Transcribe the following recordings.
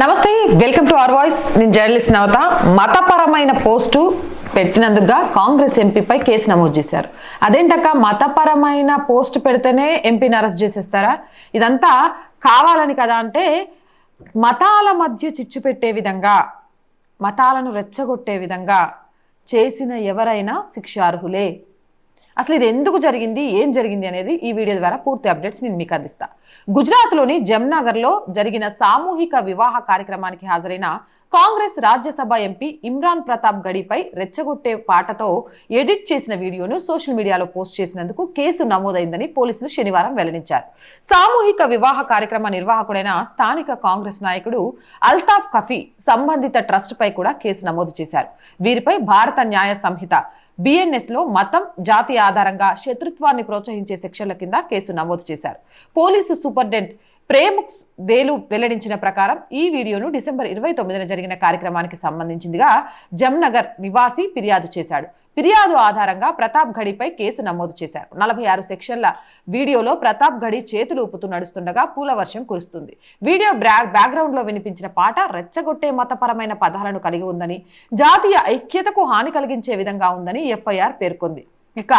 నమస్తే welcome to our voice. నేను journalist నవత. మతపరమైన పోస్టు పెట్టినందుకుగా కాంగ్రెస్ ఎంపీపై కేసు నమోదు చేశారు. అదేంటక్క మతపరమైన పోస్ట్ పెడితేనే ఎంపీని అరెస్ట్ చేసేస్తారా? ఇదంతా కావాలని కదా అంటే మతాల మధ్య చిచ్చు పెట్టే విధంగా మతాలను రెచ్చగొట్టే విధంగా చేసిన ఎవరైనా శిక్షార్హులే. అసలు ఇది ఎందుకు జరిగింది? ఏం జరిగింది అనేది ఈ వీడియో ద్వారా పూర్తి అప్డేట్స్ నేను మీకు అందిస్తా. గుజరాత్లోని జమ్నగర్లో జరిగిన సామూహిక వివాహ కార్యక్రమానికి హాజరైన కాంగ్రెస్ రాజ్యసభ ఎంపీ ఇమ్రాన్ ప్రతాప్ గడిపై రెచ్చగొట్టే పాటతో ఎడిట్ చేసిన వీడియోను సోషల్ మీడియాలో పోస్ట్ చేసినందుకు కేసు నమోదైందని పోలీసులు శనివారం వెల్లడించారు. సామూహిక వివాహ కార్యక్రమ నిర్వాహకుడైన స్థానిక కాంగ్రెస్ నాయకుడు అల్తాఫ్ కఫీ సంబంధిత ట్రస్ట్పై కూడా కేసు నమోదు చేశారు. వీరిపై భారత న్యాయ సంహిత బిఎన్ఎస్లో మతం జాతి ఆధారంగా శత్రుత్వాన్ని ప్రోత్సహించే సెక్షన్ల కింద కేసు నమోదు చేశారు. పోలీసు సూపరింటెండెంట్ ప్రేముక్స్ దేలు వెల్లడించిన ప్రకారం ఈ వీడియోను డిసెంబర్ ఇరవై తొమ్మిదిన జరిగిన కార్యక్రమానికి సంబంధించిందిగా జమ్నగర్ నివాసి ఫిర్యాదు చేశాడు. ఫిర్యాదు ఆధారంగా ప్రతాప్ గడిపై కేసు నమోదు చేశారు. నలభై ఆరు సెక్షన్ల వీడియోలో ప్రతాప్ గడి చేతులు ఊపుతూ నడుస్తుండగా పూల వర్షం కురుస్తుంది. వీడియో బ్యాక్గ్రౌండ్లో వినిపించిన పాట రెచ్చగొట్టే మతపరమైన పదాలను కలిగి ఉందని జాతీయ ఐక్యతకు హాని కలిగించే విధంగా ఉందని ఎఫ్ఐఆర్ పేర్కొంది. ఇక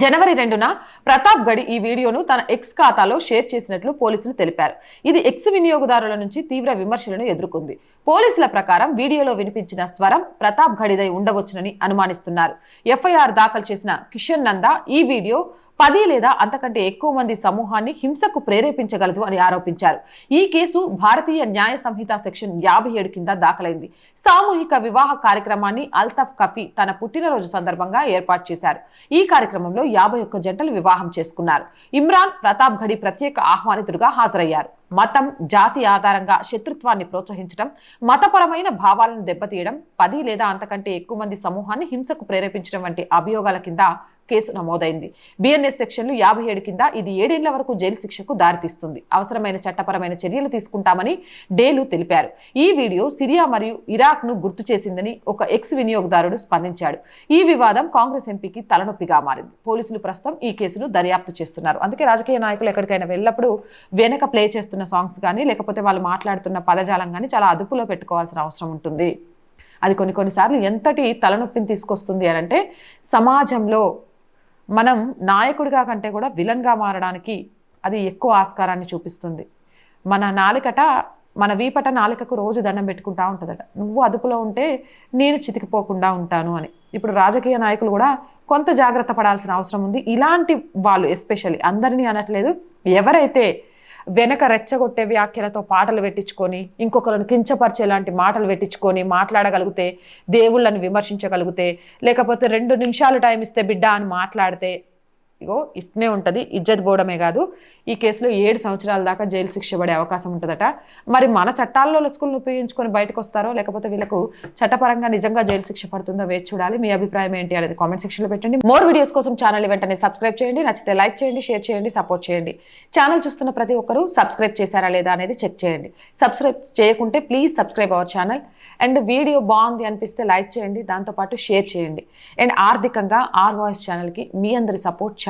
జనవరి రెండున ప్రతాప్ గడి ఈ వీడియోను తన ఎక్స్ ఖాతాలో షేర్ చేసినట్లు పోలీసులు తెలిపారు. ఇది ఎక్స్ వినియోగదారుల నుంచి తీవ్ర విమర్శలను ఎదుర్కొంది. పోలీసుల ప్రకారం వీడియోలో వినిపించిన స్వరం ప్రతాప్ గడిదై ఉండవచ్చునని అనుమానిస్తున్నారు. ఎఫ్ఐఆర్ దాఖలు చేసిన కిషన్ నందా ఈ వీడియో పది లేదా అంతకంటే ఎక్కువ మంది సమూహాన్ని హింసకు ప్రేరేపించగలదు అని ఆరోపించారు. ఈ కేసు భారతీయ న్యాయ సంహిత సెక్షన్ యాభై ఏడు కింద దాఖలైంది. సామూహిక వివాహ కార్యక్రమాన్ని అల్తఫ్ కఫీ తన పుట్టినరోజు సందర్భంగా ఏర్పాటు చేశారు. ఈ కార్యక్రమంలో యాభై ఒక్క జంటలు వివాహం చేసుకున్నారు. ఇమ్రాన్ ప్రతాప్ ఘడి ప్రత్యేక ఆహ్వానితుడుగా హాజరయ్యారు. మతం జాతి ఆధారంగా శత్రుత్వాన్ని ప్రోత్సహించడం మతపరమైన భావాలను దెబ్బతీయడం పది లేదా అంతకంటే ఎక్కువ మంది సమూహాన్ని హింసకు ప్రేరేపించడం వంటి అభియోగాల కింద కేసు నమోదైంది. బిఎన్ఎస్ సెక్షన్లు యాభై ఏడు కింద ఇది ఏడేళ్ళ వరకు జైలు శిక్షకు దారితీస్తుంది. అవసరమైన చట్టపరమైన చర్యలు తీసుకుంటామని డేలు తెలిపారు. ఈ వీడియో సిరియా మరియు ఇరాక్ను గుర్తు చేసిందని ఒక ఎక్స్ వినియోగదారుడు స్పందించాడు. ఈ వివాదం కాంగ్రెస్ ఎంపీకి తలనొప్పిగా మారింది. పోలీసులు ప్రస్తుతం ఈ కేసును దర్యాప్తు చేస్తున్నారు. అందుకే రాజకీయ నాయకులు ఎక్కడికైనా వెళ్ళినప్పుడు వెనక ప్లే చేస్తున్న సాంగ్స్ కానీ లేకపోతే వాళ్ళు మాట్లాడుతున్న పదజాలం కానీ చాలా అదుపులో పెట్టుకోవాల్సిన అవసరం ఉంటుంది. అది కొన్ని కొన్నిసార్లు ఎంతటి తలనొప్పిని తీసుకొస్తుంది అని అంటే సమాజంలో మనం నాయకుడిగా కంటే కూడా విలన్గా మారడానికి అది ఎక్కువ ఆస్కారాన్ని చూపిస్తుంది. మన నాలికట మన వీపట నాలికకు రోజు దండం పెట్టుకుంటా ఉంటుందట. నువ్వు అదుపులో ఉంటే నేను చితికిపోకుండా ఉంటాను అని. ఇప్పుడు రాజకీయ నాయకులు కూడా కొంత జాగ్రత్త పడాల్సిన అవసరం ఉంది. ఇలాంటి వాళ్ళు ఎస్పెషల్లీ అందరినీ అనట్లేదు. ఎవరైతే వెనక రెచ్చగొట్టే వ్యాఖ్యలతో పాటలు పెట్టించుకొని ఇంకొకరిని కించపరిచేలాంటి మాటలు పెట్టించుకొని మాట్లాడగలిగితే దేవుళ్ళని విమర్శించగలిగితే లేకపోతే రెండు నిమిషాలు టైం ఇస్తే బిడ్డ అని మాట్లాడితే ఇగో ఇట్నే ఉంటుంది. ఇజ్జత్ పోవడమే కాదు. ఈ కేసులో ఏడు సంవత్సరాల దాకా జైలు శిక్ష పడే అవకాశం ఉంటుందట. మరి మన చట్టాల్లో లసుకులను ఉపయోగించుకొని బయటకు వస్తారో లేకపోతే వీళ్ళకు చట్టపరంగా నిజంగా జైలు శిక్ష పడుతుందో వేచి చూడాలి. మీ అభిప్రాయం ఏంటి అనేది కామెంట్ సెక్షన్లో పెట్టండి. మోర్ వీడియోస్ కోసం ఛానల్ వెంటనే సబ్స్క్రైబ్ చేయండి. నచ్చితే లైక్ చేయండి షేర్ చేయండి సపోర్ట్ చేయండి. ఛానల్ చూస్తున్న ప్రతి ఒక్కరూ సబ్స్క్రైబ్ చేశారా లేదా అనేది చెక్ చేయండి. సబ్స్క్రైబ్ చేయకుంటే please subscribe our channel. And video బాగుంది అనిపిస్తే లైక్ చేయండి. దాంతోపాటు షేర్ చేయండి. అండ్ ఆర్థికంగా ఆర్ వాయిస్ ఛానల్కి మీ అందరి సపోర్ట్